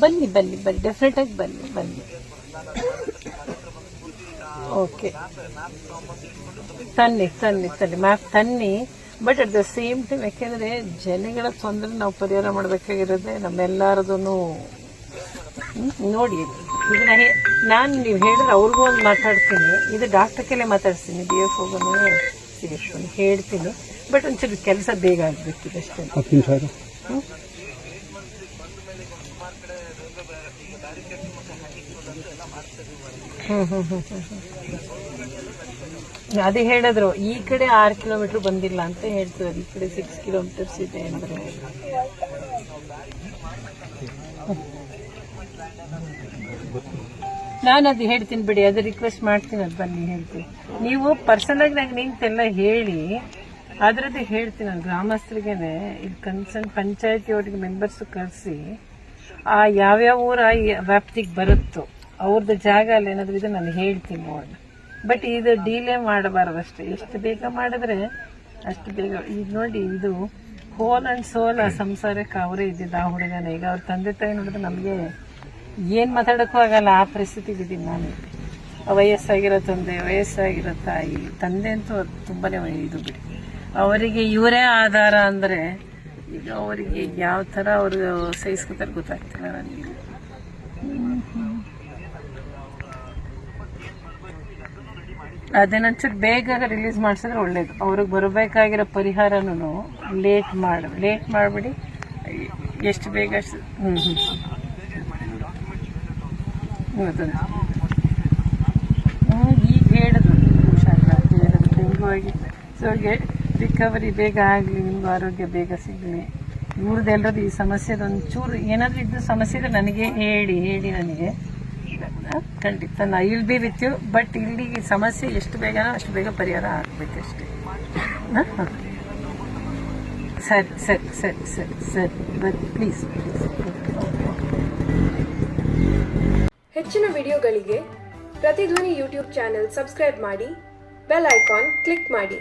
ಬನ್ನಿ ಬನ್ನಿ ಬನ್ನಿ. ಡೆಫಿನೆಟ್ ಆಗಿ ಬನ್ನಿ ಬನ್ನಿ. ಓಕೆ ತನ್ನಿ ತನ್ನಿ ತನ್ನಿ. ಮ್ಯಾಪ್ ತನ್ನಿ. But at the same time ಯಾಕೆಂದರೆ ಜನಗಳ ತೊಂದರೆ ನಾವು ಪರಿಹಾರ ಮಾಡಬೇಕಾಗಿರೋದೆ ನಮ್ಮೆಲ್ಲರದೂ ನೋಡಿ. ಇದನ್ನ ಹೇ- ನಾನು ನೀವು ಹೇಳಿದ್ರೆ ಅವ್ರಿಗೂ ಒಂದು ಮಾತಾಡ್ತೀನಿ. ಇದು ಡಾಕ್ಟರ್ ಕೆಲೆ ಮಾತಾಡ್ತೀನಿ ಬಿ ಎಫ್ ಹೋಗೋನು ಸಿ ಎಫ್ ಹೇಳ್ತೀನಿ. ಬಟ್ ಒಂಚೂರು ಕೆಲಸ ಬೇಗ ಆಗಬೇಕಿದೆ ಅಷ್ಟೇ. ಹ್ಮ್. ಅದೇ ಹೇಳಿದ್ರು ಈ ಕಡೆ ಆರು ಕಿಲೋಮೀಟರ್ ಬಂದಿಲ್ಲ ಅಂತ ಹೇಳ್ತಾರೆ ಈ ಕಡೆ ಸಿಕ್ಸ್ ಕಿಲೋಮೀಟರ್ಸ್ ಇದೆ ಅಂದ್ರೆ. ನಾನು ಅದು ಹೇಳ್ತೀನಿ ಬಿಡಿ ಅದು ರಿಕ್ವೆಸ್ಟ್ ಮಾಡ್ತೀನಿ ಅದು ಬನ್ನಿ ಹೇಳ್ತೀನಿ. ನೀವು ಪರ್ಸನಲ್ ಆಗಿ ನಂಗೆ ನಿಂತೆಲ್ಲ ಹೇಳಿ ಅದರದ್ದು ಹೇಳ್ತೀನಿ ನಾನು ಗ್ರಾಮಸ್ಥರಿಗೇನೆ. ಇದು ಕನ್ಸರ್ನ್ ಪಂಚಾಯತಿ ಅವರಿಗೆ ಮೆಂಬರ್ಸ್ ಕರೆಸಿ ಆ ಯಾವ್ಯಾವ ಊರ ವ್ಯಾಪ್ತಿಗೆ ಬರುತ್ತೋ ಅವ್ರದ್ದು ಜಾಗ ಅಲ್ಲಿ ಏನಾದರೂ ಇದು ನಾನು ಹೇಳ್ತೀನಿ ನೋಡೋಣ ಬಟ್ ಇದು ಡೀಲೇ ಮಾಡಬಾರ್ದು ಅಷ್ಟೇ ಎಷ್ಟು ಬೇಗ ಮಾಡಿದ್ರೆ ಅಷ್ಟು ಬೇಗ. ಈಗ ನೋಡಿ, ಇದು ಹೋಲ್ ಅಂಡ್ ಸೋಲ್ ಆ ಸಂಸಾರಕ್ಕೆ ಅವರೇ ಇದ್ದಿದ್ದು ಆ ಹುಡುಗನ. ಈಗ ಅವ್ರ ತಂದೆ ತಾಯಿ ನೋಡಿದ್ರೆ ನಮಗೆ ಏನು ಮಾತಾಡೋಕ್ಕೂ ಆಗಲ್ಲ. ಆ ಪರಿಸ್ಥಿತಿಗೆ ಇದ್ದೀನಿ ನಾನು. ವಯಸ್ಸಾಗಿರೋ ತಂದೆ, ವಯಸ್ಸಾಗಿರೋ ತಾಯಿ, ತಂದೆ ಅಂತೂ ತುಂಬಾ ಇದು ಬಿಡಿ. ಅವರಿಗೆ ಇವರೇ ಆಧಾರ ಅಂದರೆ ಈಗ ಅವರಿಗೆ ಯಾವ ಥರ ಅವರು ಸಹಿಸ್ಕೊತಾರೆ ಗೊತ್ತಾಗ್ತಿಲ್ಲ ನನಗೆ. ಅದೇನೊಂಚೂರು ಬೇಗ ರಿಲೀಸ್ ಮಾಡಿಸಿದ್ರೆ ಒಳ್ಳೇದು. ಅವ್ರಿಗೆ ಬರಬೇಕಾಗಿರೋ ಪರಿಹಾರನೂ ಲೇಟ್ ಮಾಡಿ ಲೇಟ್ ಮಾಡಿಬಿಡಿ. ಎಷ್ಟು ಬೇಗ ಹ್ಞೂ ಹ್ಞೂ ಹ್ಞೂ ಈಗ ಹೇಳಿದ್ರು. ಹುಷಾರಿಲ್ಲ ಹೇಳಿದ್ರು. ಡೆಂಗು ಆಗಿ ಸೊ ರಿಕವರಿ ಬೇಗ ಆಗಲಿ ನಿಮ್ಗೆ ಆರೋಗ್ಯ ಬೇಗ ಸಿಗಲಿ. ಇವ್ರದ್ದು ಎಲ್ಲರದ್ದು ಈ ಸಮಸ್ಯೆದು ಚೂರು ಏನಾದರೂ ಇದ್ದು ಸಮಸ್ಯೆ ಇದ್ರೆ ನನಗೆ ಹೇಳಿ ಹೇಳಿ ನನಗೆ. ಖಂಡಿತ. ನಾ ಇಲ್ ಬಿ ವಿತ್ ಯು ಬಟ್ ಇಲ್ಲಿ ಸಮಸ್ಯೆ ಎಷ್ಟು ಬೇಗ ಅಷ್ಟು ಬೇಗ ಪರಿಹಾರ ಆಗಬೇಕಷ್ಟೇ ಹಾಂ? ಸರಿ ಸರಿ ಸರಿ ಸರಿ ಸರಿ. ಬಟ್ ಪ್ಲೀಸ್ ಪ್ಲೀಸ್ ಹೆಚ್ಚಿನ ವಿಡಿಯೋಗಳಿಗೆ ಪ್ರತಿಧ್ವನಿ ಯೂಟ್ಯೂಬ್ ಚಾನೆಲ್ ಸಬ್ಸ್ಕ್ರೈಬ್ ಮಾಡಿ, ಬೆಲ್ ಐಕಾನ್ ಕ್ಲಿಕ್ ಮಾಡಿ.